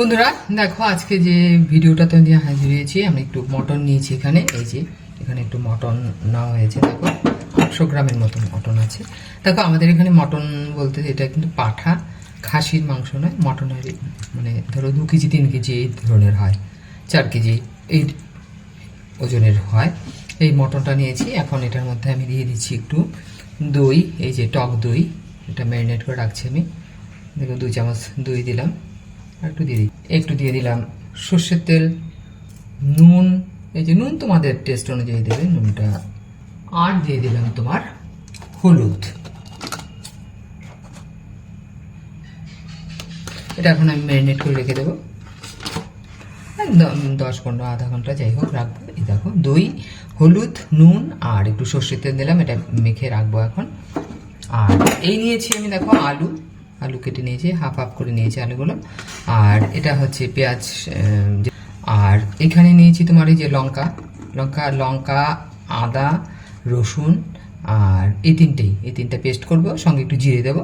বন্ধুরা, দেখো আজকে যে ভিডিওটাতে দিয়ে হাজির হয়েছি আমি একটু মটন নিয়েছি এখানে। এই যে, এখানে একটু মটন নেওয়া হয়েছে, দেখো। আটশো গ্রামের মতন মটন আছে। দেখো, আমাদের এখানে মটন বলতে এটা কিন্তু পাঠা, খাসির মাংস নয়, মটনের মানে ধরো দু কেজি, তিন কেজি এই ধরনের হয়, চার কেজি এই ওজনের হয়। এই মটনটা নিয়েছি, এখন এটার মধ্যে আমি দিয়ে দিচ্ছি একটু দই, এই যে টক দই, এটা ম্যারিনেট করে রাখছি আমি। দেখো দুই চামচ দই দিলাম, আর একটু দিয়ে একটু দিয়ে দিলাম সর্ষের তেল, নুন, এই যে নুন তোমাদের টেস্ট অনুযায়ী দেবে, নুনটা। আর দিয়ে দিলাম তোমার হলুদ। এটা এখন আমি ম্যারিনেট করে রেখে দেবো। দশ পনেরো, আধা ঘণ্টা যাই হোক রাখব। এই দেখো, দই, হলুদ, নুন আর একটু সর্ষের তেল দিলাম, এটা মেখে রাখব এখন। আর এই নিয়েছি আমি, দেখো, আলু। আলু কেটে নিয়েছি হাফ হাফ করে নিয়েছি আলুগুলো। আর এটা হচ্ছে পেঁয়াজ আর এখানে নিয়েছি তোমার এই যে লঙ্কা। লঙ্কা লঙ্কা, আদা, রসুন, আর এই তিনটেই। এই তিনটা পেস্ট করব, সঙ্গে একটু জিরে দেবো।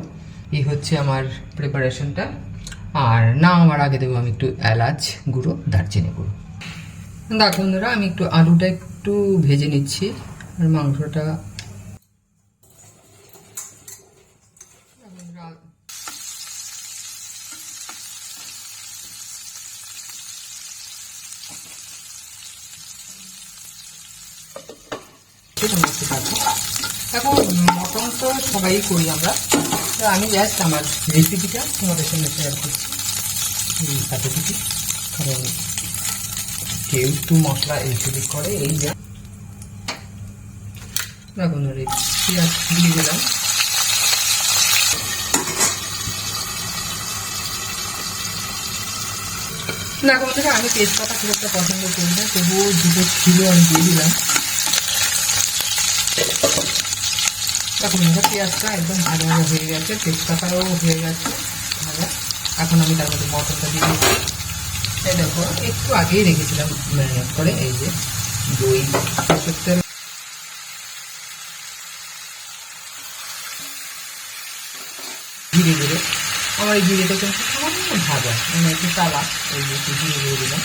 এই হচ্ছে আমার প্রিপারেশনটা আর না আমার আগে দেবো আমি একটু এলাচ গুঁড়ো, দারচিনি গুঁড়ো। দেখো বন্ধুরা, আমি একটু আলুটা একটু ভেজে নিচ্ছি। আর মাংসটা দেখো। এখন মটন তো সবাই করি আমরা। তো আমি জাস্ট আমার রেসিপিটা তোমাদের সঙ্গে শেয়ার করছি। এই এতটুকু কারণ কেউ মশলা এইটুকু করে, এই যা। পেঁয়াজ দিয়ে দিলাম। বন্ধুরা আমি তেজপাতা খুব একটা পছন্দ করি না, তবুও দুটো ছিল আমি দিয়ে দিলাম। দেখুন এটা পেঁয়াজটা একদম ভাজা ভাজা হয়ে গেছে, তেজপাতাও হয়ে গেছে ভাজা এখন আমি তার মধ্যে মটনটা দিয়ে দিচ্ছি। এই দেখো, একটু আগেই রেখেছিলাম ম্যারিনেট করে, এই যে দই, সরষের ধীরে ধীরে, আমার এই জিরেটা কিন্তু সামান্য ভাজা মানে একটু তালা এই যে একটু জিরে দিয়ে দিলাম।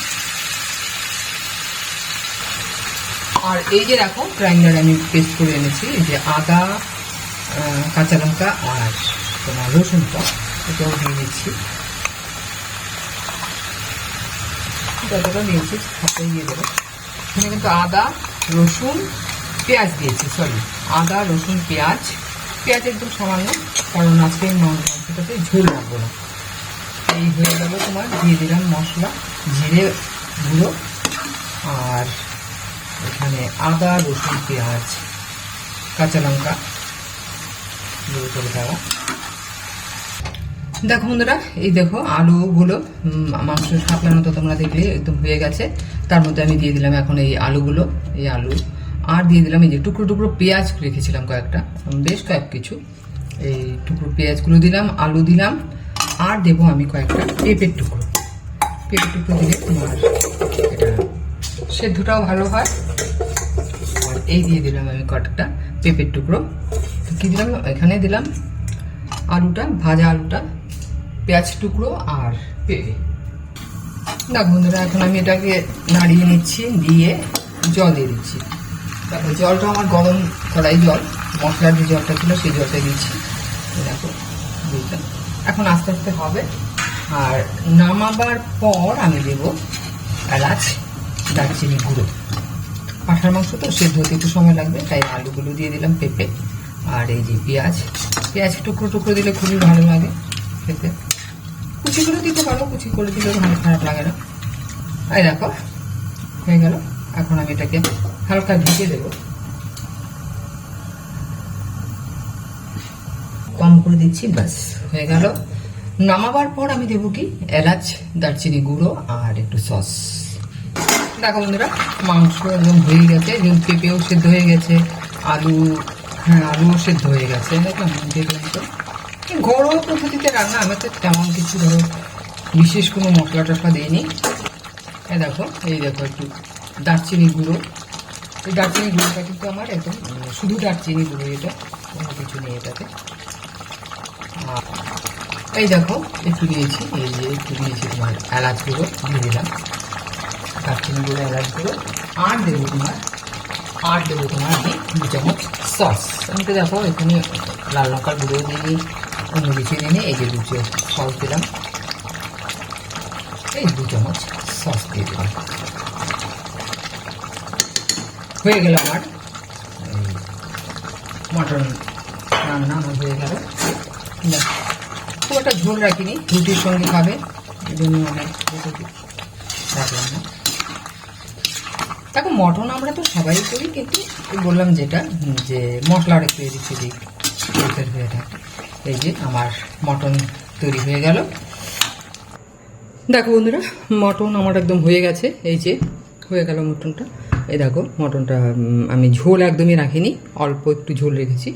আর এই যে দেখো গ্রাইন্ডার আমি পেস্ট করে এনেছি, এই যে আদা কাঁচা লঙ্কা, আর তোমার রসুনটা এটাও দিয়ে দিচ্ছি। যতটা দিয়েছি সবটাই দিয়ে দেবো। এখানে কিন্তু আদা, রসুন, পেঁয়াজ দিয়েছি সরি আদা, রসুন, পেঁয়াজ। পেঁয়াজ একদম সামান্য, কারণ আজকে মাংসটাতে ঝোল রাখব না। এই হয়ে গেল তোমার দিয়ে দিলাম মশলা, জিরে গুঁড়ো, আর এখানে আদা, রসুন, পেঁয়াজ, কাঁচা লঙ্কা করে দেওয়া দেখো বন্ধুরা, এই দেখো আলুগুলো মাংস সাপলানো তো তোমরা দেখলে একদম হয়ে গেছে। তার মধ্যে আমি দিয়ে দিলাম এখন এই আলুগুলো, এই আলু। আর দিয়ে দিলাম এই যে টুকরো টুকরো পেঁয়াজ রেখেছিলাম কয়েকটা বেশ কয়েক কিছু। এই টুকরো পেঁয়াজগুলো দিলাম, আলু দিলাম, আর দেবো আমি কয়েকটা পেঁপের টুকরো। পেঁপের টুকরো দিলে তোমার এটা সেদ্ধটাও ভালো হয়। এই দিয়ে দিলাম আমি কয়েকটা পেঁপের টুকরো। কী দিলাম? এখানে দিলাম আলুটা, ভাজা আলুটা, পেঁয়াজ টুকরো আর পেঁপে। না বন্ধুরা, এখন আমি এটাকে নাড়িয়ে নিচ্ছি, দিয়ে জল দিয়ে দিচ্ছি। তারপর জলটা আমার গরম করাই জল মশলার যে জলটা ছিল সেই জলটা দিচ্ছি। দেখো বুঝলাম এখন আস্তে আস্তে হবে। আর নামাবার পর আমি দেবো এলাচ, দারচিনি গুঁড়ো। পাঁঠার মাংস তো সেদ্ধ হতে একটু সময় লাগবে, তাই আলুগুলো দিয়ে দিলাম পেঁপে আর এই যে পেঁয়াজ। পেঁয়াজ টুকরো টুকরো দিলে খুবই ভালো লাগে খেতে। কুচি করে দিতে পারো, কুচি করে দিলেও ভালো, খারাপ লাগে না। এই দেখো, হয়ে গেল। এখন আমি এটাকে হালকা ঢেকে দেবো। কম করে দিচ্ছি, ব্যাস, হয়ে গেল। নামাবার পর আমি দেবো কি, এলাচ, দারচিনি গুঁড়ো আর একটু সস। দেখো বন্ধুরা, মাংস একদম হয়ে গেছে যেমন পেঁপেও সেদ্ধ হয়ে গেছে, আলু হ্যাঁ আলুও সেদ্ধ হয়ে গেছে, দেখলাম তো ঘরোয়া পদ্ধতিতে রান্না আমি তো তেমন কিছু ধরো বিশেষ কোনো মশলা টশলা দিইনি। এই দেখো এই দেখো একটু দারচিনি গুঁড়ো। এই দারচিনি গুঁড়োটা কিন্তু আমার একদম শুধু দারচিনি গুঁড়ো এটা, কোনো কিছু নেই এটাতে। এই দেখো, একটু দিয়েছি, এই যে একটু দিয়েছি তোমার এলাচ গুঁড়ো, দিয়ে দিলাম। দারচিনি গুঁড়ো এলাচ আর দেবো তোমার আর দেবো তোমার আমি দু চামচ সস আমি তো দেখো এখানে লাল লঙ্কার গুঁড়ো দিই, অন্য কিছু দিই এই যে দু সস দিলাম। এই দু চামচ সস দিয়ে দিলাম। হয়ে গেল আমার। মটন রান্না আমার হয়ে গেল। খুব একটা ঝোল রাখিনি, রুটির সঙ্গে খাবে, এই জন্য অনেক রাখলাম না। দেখো, মটন আমরা তো সবাই করি, কিন্তু বললাম যেটা যে মশলার একটু এদিক সেদিক হয়ে থাকে। এই যে আমার মটন তৈরি হয়ে গেল। দেখো বন্ধুরা, মটন আমার একদম হয়ে গেছে। এই যে হয়ে গেল মটনটা। এই দেখো, মটনটা আমি ঝোল একদমই রাখিনি, অল্প একটু ঝোল রেখেছি।